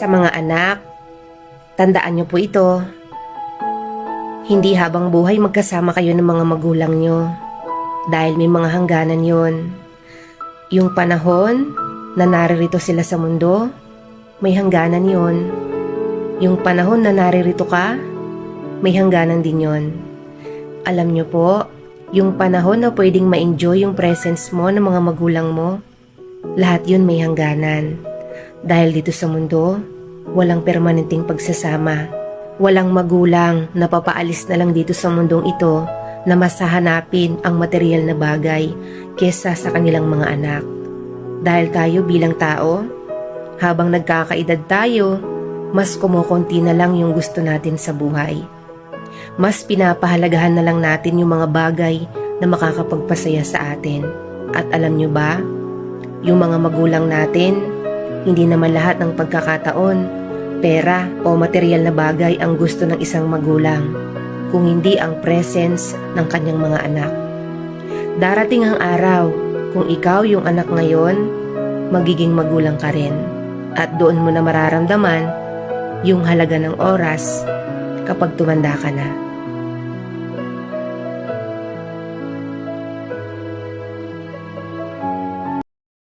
Sa mga anak, tandaan niyo po ito. Hindi habang buhay magkasama kayo ng mga magulang niyo dahil may mga hangganan yon. Yung panahon na naririto sila sa mundo, may hangganan yon. Yung panahon na naririto ka, may hangganan din yon. Alam niyo po, yung panahon na pwedeng ma-enjoy yung presence mo ng mga magulang mo, lahat yun may hangganan. Dahil dito sa mundo, walang permanenteng pagsasama. Walang magulang na papaalis na lang dito sa mundong ito na mas hahanapin ang material na bagay kesa sa kanilang mga anak. Dahil tayo bilang tao, habang nagkakaedad tayo, mas kumukunti na lang yung gusto natin sa buhay. Mas pinapahalagahan na lang natin yung mga bagay na makakapagpasaya sa atin. At alam nyo ba, yung mga magulang natin, hindi naman lahat ng pagkakataon, pera o material na bagay ang gusto ng isang magulang, kung hindi ang presence ng kanyang mga anak. Darating ang araw, kung ikaw yung anak ngayon, magiging magulang ka rin. At doon mo na mararamdaman yung halaga ng oras kapag tumanda ka na.